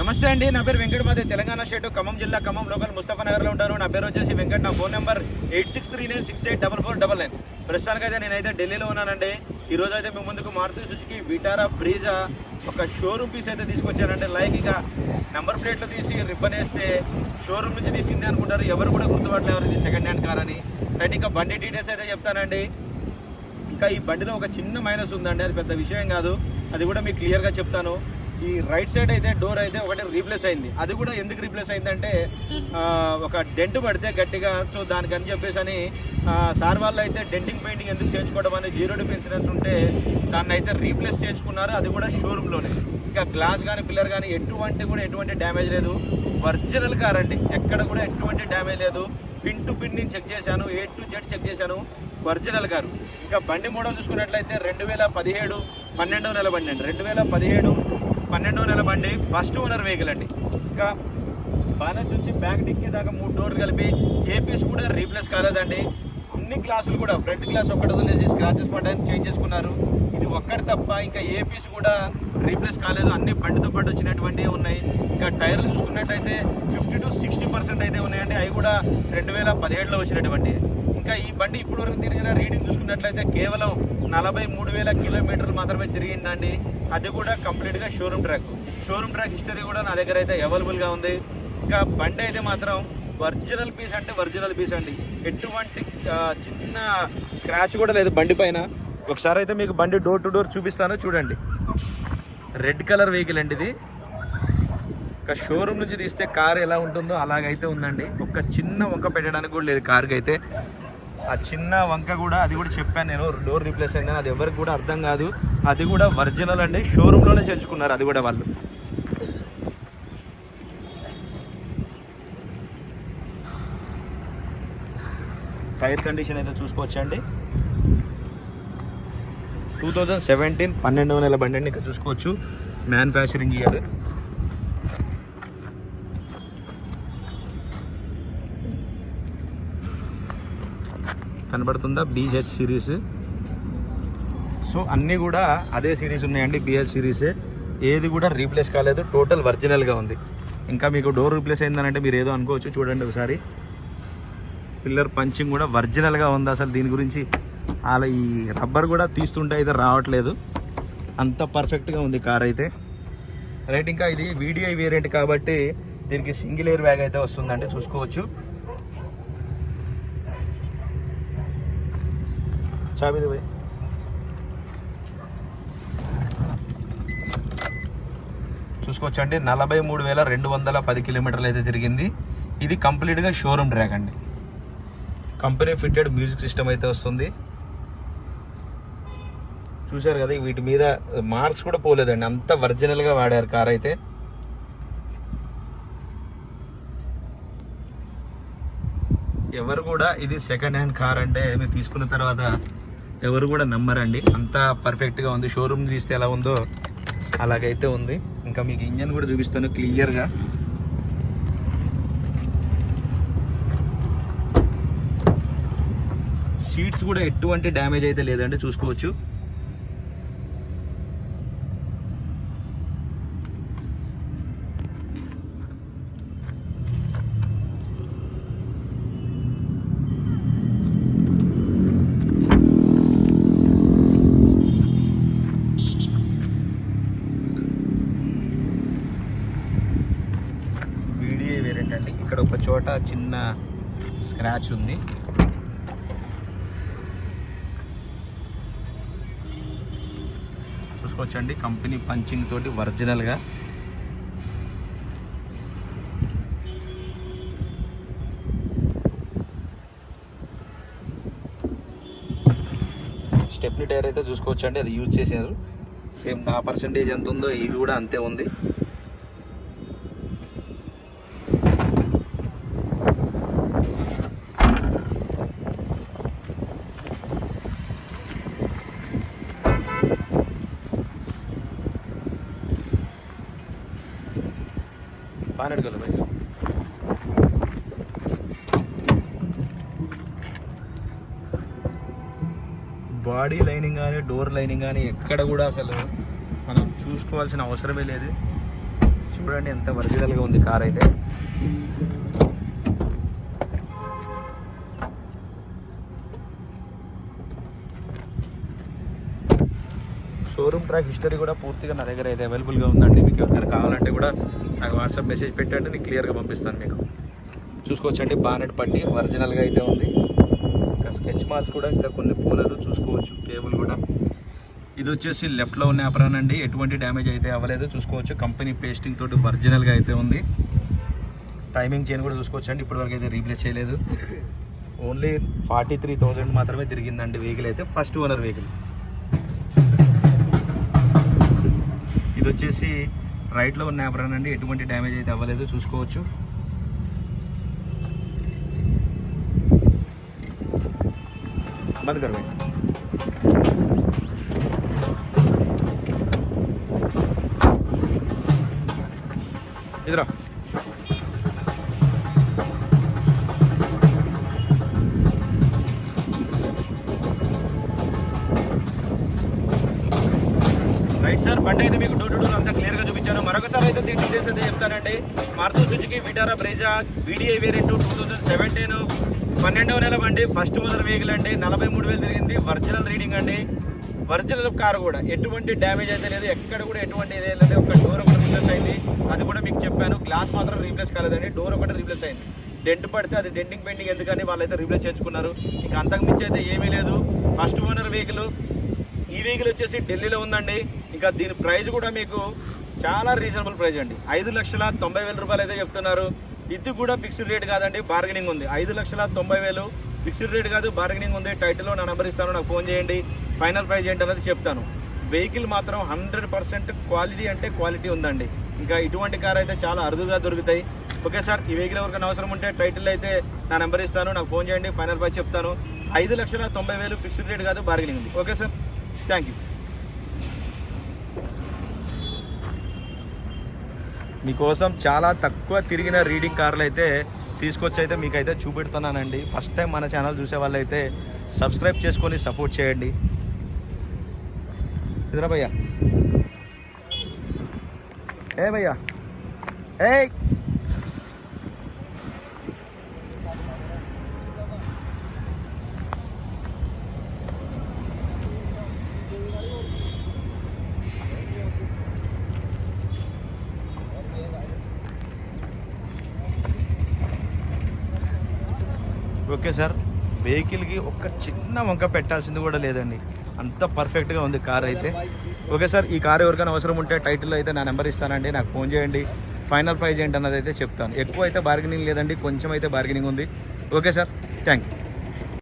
నమస్తే అండి నా పేరు వెంకట మాదే తెలంగాణ స్టేట్ ఖమ్మం జిల్లా ఖమ్మం లోకల్ ముస్తఫా నగర్లో ఉంటారు. నా పేరు వచ్చేసి వెంకట్ నా phone number eight six three nine six eight double four double nine. ప్రస్తుతానికైతే నేనైతే ఢిల్లీలో ఉన్నానండి. ఈ రోజు అయితే మీ ముందుకు మారుతి సుజుకి విటారా బ్రీజా ఒక షోరూమ్ పీస్ అయితే తీసుకొచ్చానంటే లైక్ ఇక నెంబర్ ప్లేట్లు తీసి రిబ్బన్ వేస్తే షోరూమ్ నుంచి తీసింది అనుకుంటారు. ఎవరు కూడా గుర్తుపట్టలేరు ఇది సెకండ్ హ్యాండ్ కార్ అని. రైట్ ఇంకా బండి డీటెయిల్స్ అయితే చెప్తానండి. ఇంకా ఈ బండిలో ఒక చిన్న మైనస్ ఉందండి. అది పెద్ద విషయం కాదు. అది కూడా మీకు క్లియర్గా చెప్తాను. ఈ రైట్ సైడ్ అయితే డోర్ అయితే ఒకటి రీప్లేస్ అయింది. అది కూడా ఎందుకు రీప్లేస్ అయిందంటే ఒక డెంట్ పడితే గట్టిగా సో దానికని చెప్పేసి అని సార్ వాళ్ళు అయితే డెంటింగ్ పెయింటింగ్ ఎందుకు చేయించుకోవడం అని జీరో డిప్ ఇన్సూరెన్స్ ఉంటే దాన్ని అయితే రీప్లేస్ చేయించుకున్నారు. అది కూడా షోరూంలోనే ఇంకా గ్లాస్ కానీ పిల్లర్ కానీ ఎటువంటి కూడా ఎటువంటి డ్యామేజ్ లేదు. ఒరిజినల్ కార్ అండి. ఎక్కడ కూడా ఎటువంటి డ్యామేజ్ లేదు. పిన్ టు పిన్ నేను చెక్ చేశాను. ఏ టు జెడ్ చెక్ చేశాను. ఒరిజినల్ కారు ఇంకా బండి మోడల్ చూసుకున్నట్లయితే రెండు వేల పదిహేడు పన్నెండవ నెల బండి అండి. రెండు వేల పదిహేడు పన్నెండో నెల బండి ఫస్ట్ ఓనర్ వెహికల్ అండి. ఇంకా బానెట్ నుంచి బ్యాక్ డిక్కీ దాకా మూడు డోర్లు కలిపి ఏ పీస్ కూడా రీప్లేస్ కాలేదండి. అన్ని గ్లాసులు కూడా ఫ్రంట్ గ్లాస్ ఒక్కటి వదిలేసి స్క్రాచెస్ పడ్డానికి చేంజ్ చేసుకున్నారు. ఇది ఒక్కటి తప్ప ఇంకా ఏ పీస్ కూడా రీప్లేస్ కాలేదు. అన్ని బండితో పాటు వచ్చినటువంటివి ఉన్నాయి. ఇంకా టైర్లు చూసుకున్నట్టయితే ఫిఫ్టీ టు సిక్స్టీ పర్సెంట్ అయితే ఉన్నాయండి. అవి కూడా రెండు వేల పదిహేడులో వచ్చినటువంటి ఇంకా ఈ బండి ఇప్పుడు వరకు తిరిగిన రీడింగ్ చూసుకున్నట్లయితే కేవలం నలభై మూడు వేల కిలోమీటర్లు మాత్రమే తిరిగిందండి. అది కూడా కంప్లీట్గా showroom track. Showroom track history కూడా నా దగ్గర అయితే అవైలబుల్గా ఉంది. ఇంకా బండి అయితే మాత్రం ఒరిజినల్ పీస్ అంటే ఒరిజినల్ పీస్ అండి. ఎటువంటి చిన్న స్క్రాచ్ కూడా లేదు బండి పైన. ఒకసారి అయితే మీకు బండి డోర్ టు డోర్ చూపిస్తాను చూడండి. రెడ్ కలర్ వెహికల్ అండి ఇది. ఒక షోరూమ్ నుంచి తీస్తే కార్ ఎలా ఉంటుందో అలాగైతే ఉందండి. ఒక చిన్న వంక పెట్టడానికి కూడా లేదు కార్కి అయితే ఆ చిన్న వంక కూడా అది కూడా చెప్పాను నేను. డోర్ రీప్లేస్ అయిందని. అది ఎవరికి కూడా అర్థం కాదు. అది కూడా ఒరిజినల్ అండి. షోరూంలోనే చేర్చుకున్నారు అది కూడా వాళ్ళు. టైర్ కండిషన్ అయితే చూసుకోవచ్చండి. టూ థౌజండ్ సెవెంటీన్ పన్నెండవ నెల బండి అండి. చూసుకోవచ్చు. Manufacturing year. కనబడుతుందా? బీహెచ్ సిరీస్ సో అన్నీ కూడా అదే సిరీస్ ఉన్నాయండి బిహెచ్ సిరీసే ఏది కూడా రీప్లేస్ కాలేదు టోటల్ ఒరిజినల్గా ఉంది. ఇంకా మీకు డోర్ రీప్లేస్ అయిందనంటే మీరు ఏదో అనుకోవచ్చు చూడండి ఒకసారి. పిల్లర్ పంచింగ్ కూడా ఒరిజినల్గా ఉంది అసలు దీని గురించి. అలా ఈ రబ్బర్ కూడా తీస్తుంటే అయితే రావట్లేదు. అంత పర్ఫెక్ట్గా ఉంది కార్ అయితే. రైట్ ఇంకా ఇది వీడియో వేరియంట్ కాబట్టి దీనికి సింగిల్ ఎయిర్ బ్యాగ్ అయితే వస్తుందంటే చూసుకోవచ్చు. చాబీది పోయి. చూసుకోవచ్చు అండి నలభై మూడు వేల రెండు వందల పది కిలోమీటర్లు అయితే తిరిగింది. ఇది కంప్లీట్గా షోరూమ్ ట్రాక్ అండి. కంపెనీ ఫిట్టెడ్ మ్యూజిక్ సిస్టమ్ అయితే వస్తుంది. చూశారు కదా వీటి మీద మార్క్స్ కూడా పోలేదండి. అంత ఒరిజినల్గా వాడారు కార్ అయితే. ఎవరు కూడా ఇది సెకండ్ హ్యాండ్ కార్ అంటే మీరు తీసుకున్న తర్వాత ఎవరు కూడా నమ్మరండి. అంతా పర్ఫెక్ట్గా ఉంది. షోరూమ్ తీస్తే ఎలా ఉందో అలాగైతే ఉంది. ఇంకా మీకు ఇంజన్ కూడా చూపిస్తాను క్లియర్గా సీట్స్ కూడా ఎటువంటి డ్యామేజ్ అయితే లేదండి. చూసుకోవచ్చు వీడియో వేరియంట్ అండి ఇక్కడ ఒక చోట చిన్న స్క్రాచ్ ఉంది. చూసుకోవచ్చండి కంపెనీ పంచింగ్ తోటి ఒరిజినల్గా స్టెప్ని టైర్ అయితే చూసుకోవచ్చండి అది యూజ్ చేశారు. సేమ్ నా పర్సంటేజ్ ఎంత ఉందో ఇది కూడా అంతే ఉంది. బాగా భయ్య బాడీ లైనింగ్ కానీ డోర్ లైనింగ్ కానీ ఎక్కడ కూడా అసలు మనం చూసుకోవాల్సిన అవసరమే లేదు. చూడండి ఎంత ఒరిజినల్గా ఉంది కార్ అయితే. షోరూమ్ ట్రాక్ హిస్టరీ కూడా పూర్తిగా నా దగ్గర అయితే అవైలబుల్గా ఉందండి. మీకు ఎవరికైనా కావాలంటే కూడా నాకు వాట్సాప్ మెసేజ్ పెట్టండి నేను క్లియర్గా పంపిస్తాను మీకు. చూసుకోవచ్చండి బానెట్ పట్టి ఒరిజినల్గా అయితే ఉంది. ఇంకా స్కెచ్ మార్క్స్ కూడా ఇంకా కొన్ని పోలేదు చూసుకోవచ్చు కేబుల్ కూడా. ఇది వచ్చేసి లెఫ్ట్లో ఉన్న అపరాన్ అండి. ఎటువంటి డ్యామేజ్ అయితే అవ్వలేదు. చూసుకోవచ్చు కంపెనీ పేస్టింగ్ తోటి ఒరిజినల్గా అయితే ఉంది. టైమింగ్ చైన్ కూడా చూసుకోవచ్చు అండి ఇప్పటివరకు అయితే రీప్లేస్ చేయలేదు. ఓన్లీ ఫార్టీ త్రీ థౌజండ్ మాత్రమే తిరిగిందండి వెహికల్ అయితే. ఫస్ట్ ఓనర్ వెహికల్ ఇది వచ్చేసి రైట్లో ఉన్న యాపరాన్ అండి. ఎటువంటి డ్యామేజ్ అయితే అవ్వలేదు. చూసుకోవచ్చు. బంద్ ఇదిరా. బండి అయితే మీకు డోర్ టు డోర్ అంతా క్లియర్గా చూపించాను. మరొకసారి అయితే దీని డీటెయిల్స్ అయితే చెప్తానండి. Maruti Suzuki Vitara Brezza VDI variant two thousand seventeen పన్నెండవ నెల బండి ఫస్ట్ ఓనర్ వెహికల్ అండి. నలభై మూడు వేలు తిరిగింది. ఒరిజినల్ రీడింగ్ అండి. ఒరిజినల్ కార్ కూడా ఎటువంటి డ్యామేజ్ అయితే లేదు. ఎక్కడ కూడా ఎటువంటి ఇదే లేదు. ఒక డోర్ ఒకటి రీప్లేస్ అయింది. అది కూడా మీకు చెప్పాను. గ్లాస్ మాత్రం రీప్లేస్ కాలేదండి. డోర్ ఒకటి రీప్లేస్ అయింది. డెంట్ పడితే అది డెంటింగ్ పెయింటింగ్ ఎందుకని వాళ్ళైతే రీప్లేస్ చేసుకున్నారు ఇంకా అంతకుమించి అయితే ఏమీ లేదు. ఫస్ట్ ఓనర్ వెహికల్ ఈ వెహికల్ వచ్చేసి ఢిల్లీలో ఉందండి. ఇంకా దీని ప్రైస్ కూడా మీకు చాలా రీజనబుల్ ప్రైస్ అండి. ఐదు లక్షల తొంభై వేల రూపాయలు అయితే చెప్తున్నారు. ఇది కూడా ఫిక్స్డ్ రేట్ కాదండి బార్గెనింగ్ ఉంది. ఐదు లక్షల తొంభై వేలు ఫిక్స్డ్ రేట్ కాదు బార్గెనింగ్ ఉంది. టైటిల్లో నా నెంబర్ ఇస్తాను నాకు ఫోన్ చేయండి. ఫైనల్ ప్రైస్ ఏంటి అనేది చెప్తాను. వెహికల్ మాత్రం హండ్రెడ్ పర్సెంట్ క్వాలిటీ అంటే క్వాలిటీ ఉందండి. ఇంకా ఇటువంటి కార్ అయితే చాలా అరుదుగా దొరుకుతాయి. ఓకే సార్ ఈ వెహికల్ ఎవరికైనా అవసరం ఉంటే టైటిల్ అయితే నా నెంబర్ ఇస్తాను నాకు ఫోన్ చేయండి. ఫైనల్ ప్రైస్ చెప్తాను. ఐదు లక్షల తొంభై వేలు ఫిక్స్డ్ రేట్ కాదు బార్గెనింగ్ ఉంది. Okay sir thank you. మీకోసం చాలా తక్కువ తిరిగిన రీడింగ్ కార్లు అయితే తీసుకొచ్చి అయితే మీకు అయితే చూపెడుతున్నానండి. ఫస్ట్ టైం మన ఛానల్ చూసే వాళ్ళు అయితే సబ్స్క్రైబ్ చేసుకొని సపోర్ట్ చేయండి. ఇదరా భయ్యా. ఏ భయ్యా. ఏ ఓకే సార్. వెహికల్కి ఒక చిన్న వంక పెట్టాల్సింది కూడా లేదండి. అంత పర్ఫెక్ట్గా ఉంది కార్ అయితే. ఓకే సార్ ఈ కార్ ఎవరికైనా అవసరం ఉంటే టైటిల్లో అయితే నా నెంబర్ ఇస్తానండి. నాకు ఫోన్ చేయండి. ఫైనల్ ప్రైజ్ ఏంటన్నది అయితే చెప్తాను. ఎక్కువ అయితే బార్గెనింగ్ లేదండి కొంచెం అయితే బార్గెనింగ్ ఉంది. Okay sir thank you